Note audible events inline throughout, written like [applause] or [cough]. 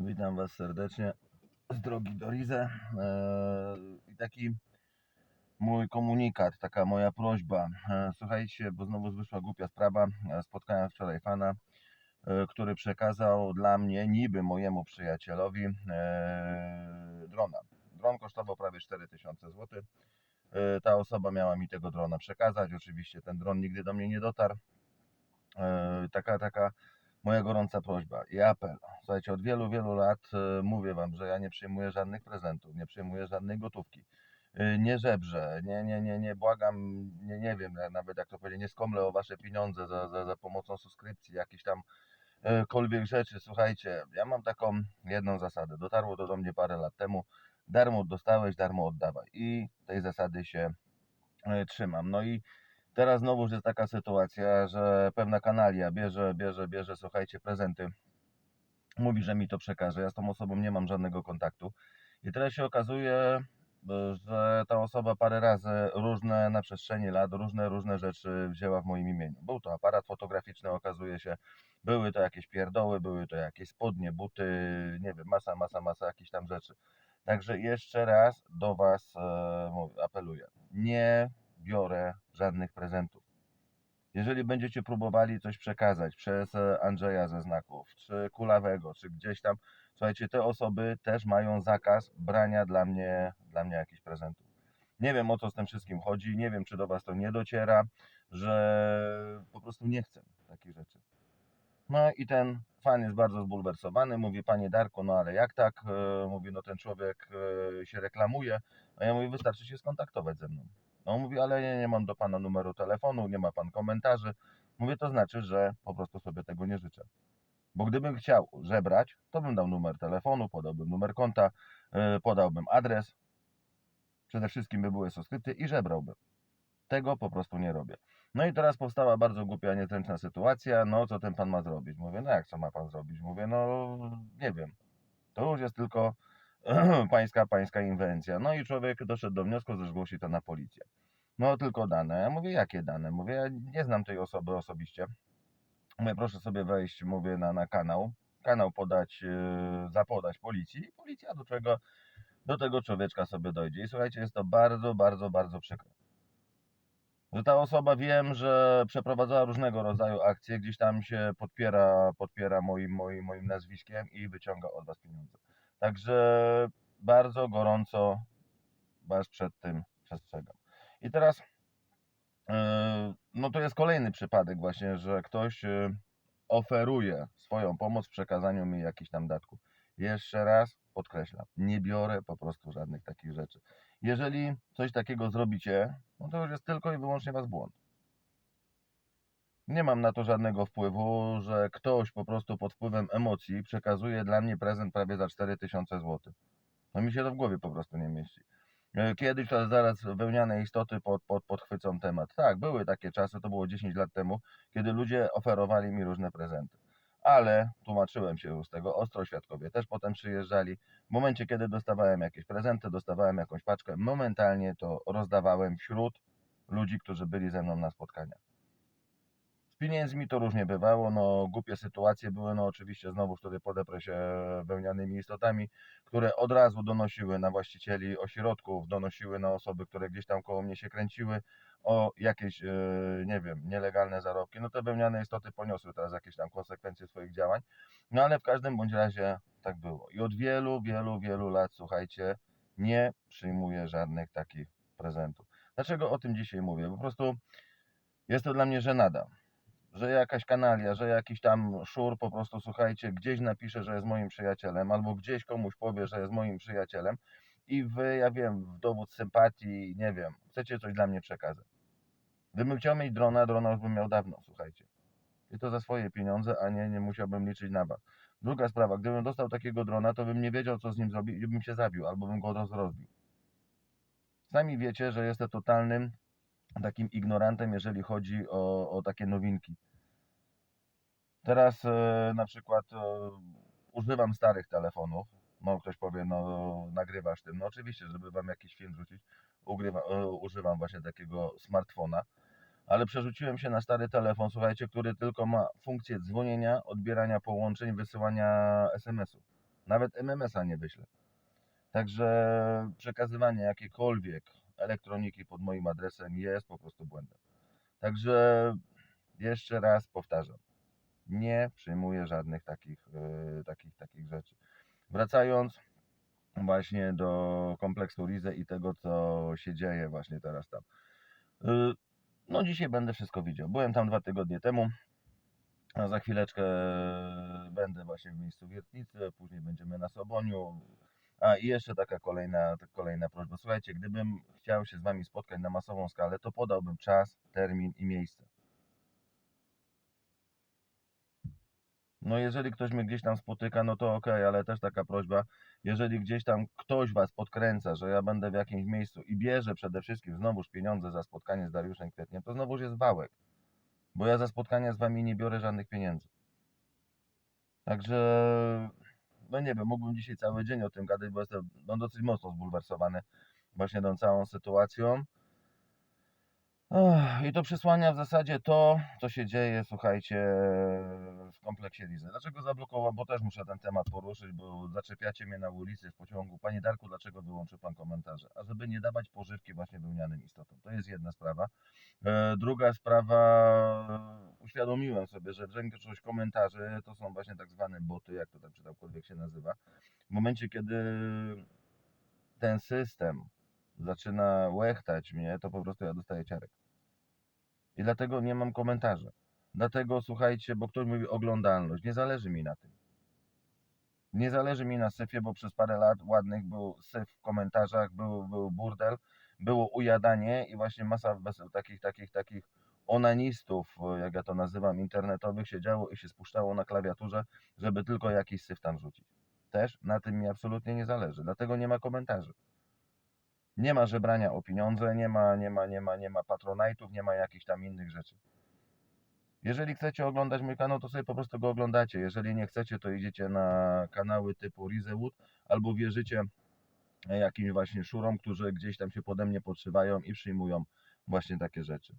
Witam Was serdecznie z drogi do Rize. Eee, I taki mój komunikat, taka moja prośba. Eee, Słuchajcie, bo znowu wyszła głupia sprawa. Eee, Spotkałem wczoraj fana, który przekazał dla mnie, niby mojemu przyjacielowi, drona. Dron kosztował prawie 4000 zł. Ta osoba miała mi tego drona przekazać. Oczywiście ten dron nigdy do mnie nie dotarł. Taka, taka moja gorąca prośba i apel. Słuchajcie, od wielu, wielu lat e, mówię Wam, że ja nie przyjmuję żadnych prezentów, nie przyjmuję żadnej gotówki. E, Nie żebrzę, nie, nie, nie, nie błagam, nie, nie wiem nawet jak to powiedzieć, nie skomlę o Wasze pieniądze za, za, za pomocą subskrypcji, jakichś tam e, kolwiek rzeczy. Słuchajcie, ja mam taką jedną zasadę. Dotarło to do mnie parę lat temu. Darmo dostałeś, darmo oddawaj. I tej zasady się trzymam. No i Teraz znowu jest taka sytuacja, że pewna kanalia bierze, bierze, bierze, słuchajcie, prezenty. Mówi, że mi to przekaże. Ja z tą osobą nie mam żadnego kontaktu. I teraz się okazuje, że ta osoba parę razy różne na przestrzeni lat, różne, różne rzeczy wzięła w moim imieniu. Był to aparat fotograficzny, okazuje się, były to jakieś pierdoły, były to jakieś spodnie, buty, nie wiem, masa, masa, masa jakichś tam rzeczy. Także jeszcze raz do Was e, apeluję. Nie biorę żadnych prezentów. Jeżeli będziecie próbowali coś przekazać przez e, Andrzeja ze znaków, czy Kulawego, czy gdzieś tam, słuchajcie, te osoby też mają zakaz brania dla mnie, dla mnie jakichś prezentów. Nie wiem o co z tym wszystkim chodzi, nie wiem czy do Was to nie dociera, że po prostu nie chcę takich rzeczy. No i ten fan jest bardzo zbulwersowany, mówi panie Darku, no ale jak tak? E, Mówi, no ten człowiek e, się reklamuje, a ja mówię, wystarczy się skontaktować ze mną. No mówi, ale nie, nie mam do pana numeru telefonu, nie ma pan komentarzy. Mówię, to znaczy, że po prostu sobie tego nie życzę. Bo gdybym chciał żebrać, to bym dał numer telefonu, podałbym numer konta, e, podałbym adres. Przede wszystkim by były subskrypcje i żebrałbym. Tego po prostu nie robię. No i teraz powstała bardzo głupia, niezręczna sytuacja. No, co ten pan ma zrobić? Mówię, no jak co ma pan zrobić? Mówię, no nie wiem. To już jest tylko [clears throat] pańska, pańska inwencja. No i człowiek doszedł do wniosku, że zgłosi to na policję. No tylko dane. Ja mówię, jakie dane? Mówię, ja nie znam tej osoby osobiście. Mówię, proszę sobie wejść, mówię, na, na kanał. Kanał podać, yy, zapodać policji. Policja do czego do tego człowieczka sobie dojdzie. I słuchajcie, jest to bardzo, bardzo, bardzo przykre. Że ta osoba wiem, że przeprowadzała różnego rodzaju akcje, gdzieś tam się podpiera, podpiera moim, moim, moim nazwiskiem i wyciąga od was pieniądze. Także bardzo gorąco was przed tym przestrzegam. I teraz yy, no to jest kolejny przypadek właśnie, że ktoś yy, oferuje swoją pomoc w przekazaniu mi jakichś tam datków. Jeszcze raz podkreślam, nie biorę po prostu żadnych takich rzeczy. Jeżeli coś takiego zrobicie, no to już jest tylko i wyłącznie was błąd. Nie mam na to żadnego wpływu, że ktoś po prostu pod wpływem emocji przekazuje dla mnie prezent prawie za 4000 zł. No mi się to w głowie po prostu nie mieści. E, Kiedyś to zaraz wełniane istoty pod, pod, podchwycą temat. Tak, były takie czasy, to było 10 lat temu, kiedy ludzie oferowali mi różne prezenty. Ale tłumaczyłem się z tego, ostro świadkowie też potem przyjeżdżali. W momencie, kiedy dostawałem jakieś prezenty, dostawałem jakąś paczkę, momentalnie to rozdawałem wśród ludzi, którzy byli ze mną na spotkaniach. Z pieniędzmi to różnie bywało, no głupie sytuacje były, no oczywiście znowu wtedy podeprę się wełnianymi istotami, które od razu donosiły na właścicieli ośrodków, donosiły na osoby, które gdzieś tam koło mnie się kręciły o jakieś, e, nie wiem, nielegalne zarobki. No te wełniane istoty poniosły teraz jakieś tam konsekwencje swoich działań, no ale w każdym bądź razie tak było. I od wielu, wielu, wielu lat, słuchajcie, nie przyjmuję żadnych takich prezentów. Dlaczego o tym dzisiaj mówię? Po prostu jest to dla mnie żenada że jakaś kanalia, że jakiś tam szur po prostu, słuchajcie, gdzieś napisze, że jest moim przyjacielem, albo gdzieś komuś powie, że jest moim przyjacielem i wy, ja wiem, w dowód sympatii, nie wiem, chcecie coś dla mnie przekazać. Gdybym chciał mieć drona, drona już bym miał dawno, słuchajcie. I to za swoje pieniądze, a nie, nie musiałbym liczyć na was. Druga sprawa, gdybym dostał takiego drona, to bym nie wiedział, co z nim zrobić i bym się zabił, albo bym go roz- rozbił. Sami wiecie, że jestem totalnym takim ignorantem, jeżeli chodzi o, o takie nowinki. Teraz e, na przykład e, używam starych telefonów. No ktoś powie, no nagrywasz tym. No oczywiście, żeby wam jakiś film wrzucić, ugrywa, e, używam właśnie takiego smartfona. Ale przerzuciłem się na stary telefon, słuchajcie, który tylko ma funkcję dzwonienia, odbierania połączeń, wysyłania SMS-ów. Nawet MMS-a nie wyślę. Także przekazywanie jakiejkolwiek elektroniki pod moim adresem jest po prostu błędem. Także jeszcze raz powtarzam, nie przyjmuję żadnych takich, yy, takich, takich rzeczy. Wracając właśnie do kompleksu Rize i tego, co się dzieje właśnie teraz tam. Yy, No dzisiaj będę wszystko widział. Byłem tam dwa tygodnie temu. A za chwileczkę będę właśnie w miejscu Wiertnicy, później będziemy na Soboniu. A i jeszcze taka kolejna, kolejna prośba. Słuchajcie, gdybym chciał się z Wami spotkać na masową skalę, to podałbym czas, termin i miejsce. No jeżeli ktoś mnie gdzieś tam spotyka, no to okej, ale też taka prośba, jeżeli gdzieś tam ktoś Was podkręca, że ja będę w jakimś miejscu i bierze przede wszystkim znowuż pieniądze za spotkanie z Dariuszem Kwietniem, to znowuż jest wałek. Bo ja za spotkania z Wami nie biorę żadnych pieniędzy. Także, no nie wiem, mógłbym dzisiaj cały dzień o tym gadać, bo jestem no, dosyć mocno zbulwersowany właśnie tą całą sytuacją. I to przesłania w zasadzie to, co się dzieje, słuchajcie, w kompleksie Lizy. Dlaczego zablokował? Bo też muszę ten temat poruszyć, bo zaczepiacie mnie na ulicy, w pociągu. Panie Darku, dlaczego wyłączy Pan komentarze? A żeby nie dawać pożywki właśnie wełnianym istotom. To jest jedna sprawa. E, druga sprawa, uświadomiłem sobie, że większość komentarzy to są właśnie tak zwane boty, jak to tam czy tamkolwiek się nazywa. W momencie, kiedy ten system zaczyna łechtać mnie, to po prostu ja dostaję ciarek. I dlatego nie mam komentarzy. Dlatego słuchajcie, bo ktoś mówi oglądalność. Nie zależy mi na tym. Nie zależy mi na syfie, bo przez parę lat ładnych był syf w komentarzach, był, był burdel, było ujadanie i właśnie masa takich, takich, takich onanistów, jak ja to nazywam, internetowych siedziało i się spuszczało na klawiaturze, żeby tylko jakiś syf tam rzucić. Też na tym mi absolutnie nie zależy. Dlatego nie ma komentarzy. Nie ma żebrania o pieniądze, nie ma, nie ma, nie ma, nie ma patronajtów, nie ma jakichś tam innych rzeczy. Jeżeli chcecie oglądać mój kanał, to sobie po prostu go oglądacie. Jeżeli nie chcecie, to idziecie na kanały typu Rizewood albo wierzycie jakimś właśnie szurom, którzy gdzieś tam się pode mnie podszywają i przyjmują właśnie takie rzeczy.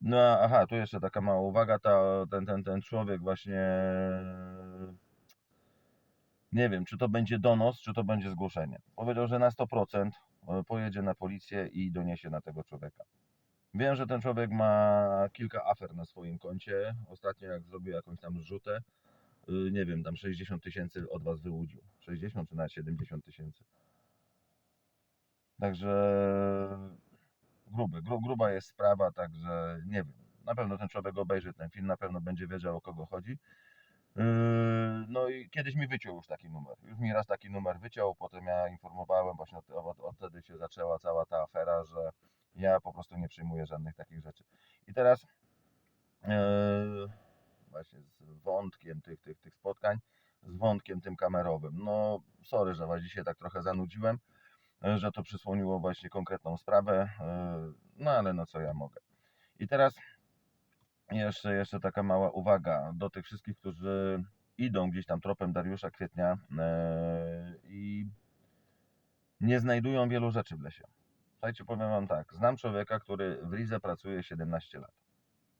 No aha, tu jeszcze taka mała uwaga, ta, ten, ten, ten człowiek właśnie nie wiem, czy to będzie donos, czy to będzie zgłoszenie. Powiedział, że na 100% pojedzie na policję i doniesie na tego człowieka. Wiem, że ten człowiek ma kilka afer na swoim koncie. Ostatnio jak zrobił jakąś tam zrzutę, y, nie wiem, tam 60 tysięcy od was wyłudził. 60 czy nawet 70 tysięcy. Także gruby, gru, gruba jest sprawa, także nie wiem. Na pewno ten człowiek obejrzy ten film, na pewno będzie wiedział o kogo chodzi. Yy, No i kiedyś mi wyciął już taki numer. Już mi raz taki numer wyciął, potem ja informowałem, właśnie od, od, od wtedy się zaczęła cała ta afera, że ja po prostu nie przyjmuję żadnych takich rzeczy. I teraz yy, właśnie z wątkiem tych, tych, tych spotkań, z wątkiem tym kamerowym. No sorry, że was dzisiaj tak trochę zanudziłem, że to przysłoniło właśnie konkretną sprawę, yy, no ale no co ja mogę. I teraz jeszcze, jeszcze taka mała uwaga do tych wszystkich, którzy idą gdzieś tam tropem Dariusza Kwietnia e, i nie znajdują wielu rzeczy w lesie. Słuchajcie, powiem wam tak, znam człowieka, który w Rize pracuje 17 lat.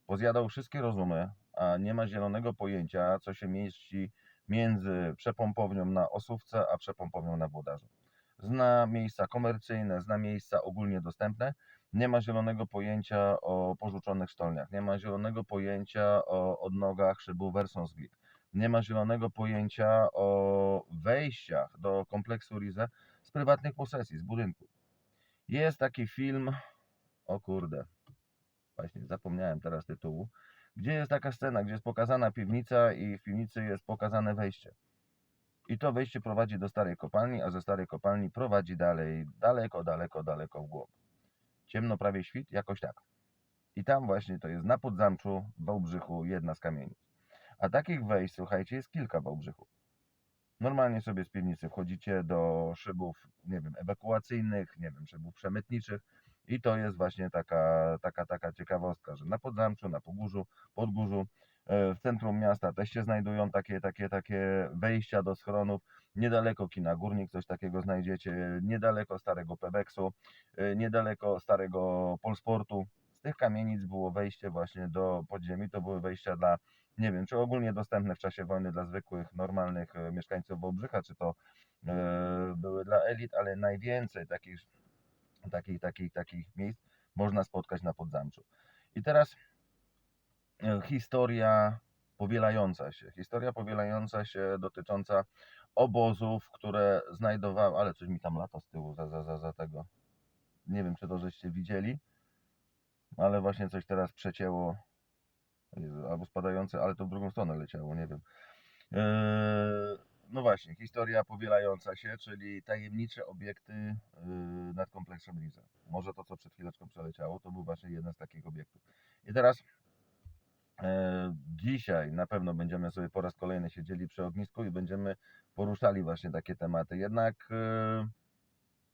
Pozjadał wszystkie rozumy, a nie ma zielonego pojęcia, co się mieści między przepompownią na Osówce, a przepompownią na Włodarzu. Zna miejsca komercyjne, zna miejsca ogólnie dostępne, nie ma zielonego pojęcia o porzuconych sztolniach, nie ma zielonego pojęcia o odnogach szybu Versonsglit, nie ma zielonego pojęcia o wejściach do kompleksu Rize z prywatnych posesji, z budynków. Jest taki film, o kurde, właśnie zapomniałem teraz tytułu, gdzie jest taka scena, gdzie jest pokazana piwnica i w piwnicy jest pokazane wejście. I to wejście prowadzi do starej kopalni, a ze starej kopalni prowadzi dalej, daleko, daleko, daleko w głąb ciemno prawie świt, jakoś tak. I tam właśnie to jest na Podzamczu, w Wałbrzychu, jedna z kamienic. A takich wejść, słuchajcie, jest kilka w Wałbrzychu. Normalnie sobie z piwnicy wchodzicie do szybów, nie wiem, ewakuacyjnych, nie wiem, szybów przemytniczych i to jest właśnie taka, taka, taka ciekawostka, że na Podzamczu, na Pogórzu, Podgórzu, w centrum miasta też się znajdują takie, takie, takie wejścia do schronów. Niedaleko kina Górnik coś takiego znajdziecie, niedaleko starego Pebeksu, e, niedaleko starego Polsportu. Z tych kamienic było wejście właśnie do podziemi, to były wejścia dla Nie wiem, czy ogólnie dostępne w czasie wojny dla zwykłych, normalnych e, mieszkańców Wałbrzycha, czy to e, były dla elit, ale najwięcej takich, takich, takich, takich miejsc można spotkać na Podzamczu. I teraz e, historia powielająca się. Historia powielająca się dotycząca obozów, które znajdowały, ale coś mi tam lata z tyłu za, za, za, za tego. Nie wiem, czy to żeście widzieli, ale właśnie coś teraz przecięło, albo spadające, ale to w drugą stronę leciało, nie wiem. Eee, no właśnie, historia powielająca się, czyli tajemnicze obiekty yy, nad kompleksem Riza. Może to, co przed chwileczką przeleciało, to był właśnie jeden z takich obiektów. I teraz e, dzisiaj na pewno będziemy sobie po raz kolejny siedzieli przy ognisku i będziemy poruszali właśnie takie tematy. Jednak e,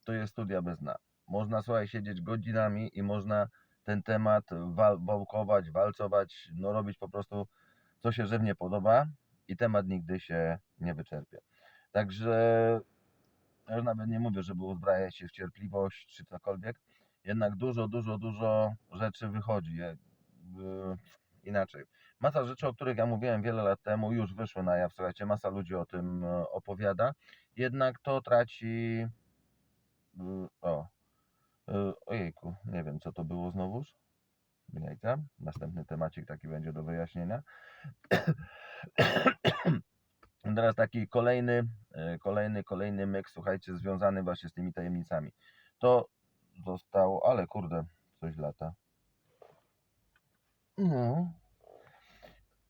to jest studia bez dna. Można słuchaj siedzieć godzinami i można ten temat wal, wałkować, walcować, no robić po prostu co się żywnie podoba i temat nigdy się nie wyczerpie. Także ja już nawet nie mówię, żeby uzbrajać się w cierpliwość czy cokolwiek, jednak dużo, dużo, dużo rzeczy wychodzi. Inaczej. Masa rzeczy, o których ja mówiłem wiele lat temu, już wyszły na jaw. Słuchajcie, masa ludzi o tym e, opowiada. Jednak to traci. y, O. y, Ojejku, nie wiem co to było znowuż. Jajca. Następny temacik taki będzie do wyjaśnienia. [coughs] Teraz taki kolejny, e, kolejny, kolejny myk, słuchajcie, związany właśnie z tymi tajemnicami. To zostało, ale kurde, coś lata. No.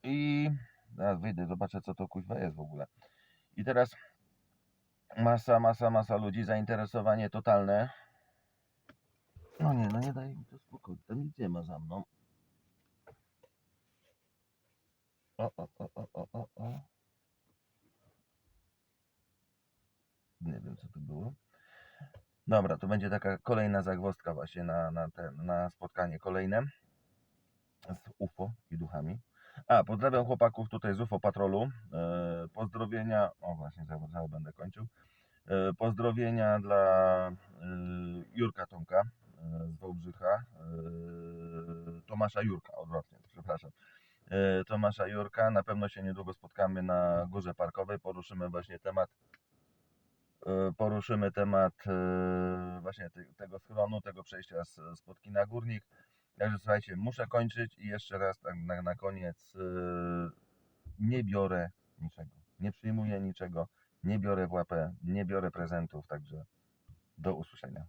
I zaraz wyjdę, zobaczę co to kuźwa jest w ogóle. I teraz masa, masa, masa ludzi, zainteresowanie totalne. No nie, no nie daj mi to spokój, tam nic nie ma za mną. O, o, o, o, o, o, o. Nie wiem co to było. Dobra, to będzie taka kolejna zagwozdka właśnie na, na, na spotkanie kolejne z UFO i duchami. A, pozdrawiam chłopaków tutaj z UFO Patrolu. E, pozdrowienia, o właśnie, zaraz, będę kończył. E, pozdrowienia dla e, Jurka Tomka e, z Wałbrzycha. E, Tomasza Jurka, odwrotnie, przepraszam. E, Tomasza Jurka. Na pewno się niedługo spotkamy na Górze Parkowej. Poruszymy właśnie temat e, poruszymy temat e, właśnie te, tego schronu, tego przejścia z, z Podkina Górnik. Także słuchajcie, muszę kończyć i jeszcze raz tak na, na koniec e, nie biorę niczego, nie przyjmuję niczego, nie biorę w łapę, nie biorę prezentów, także do usłyszenia.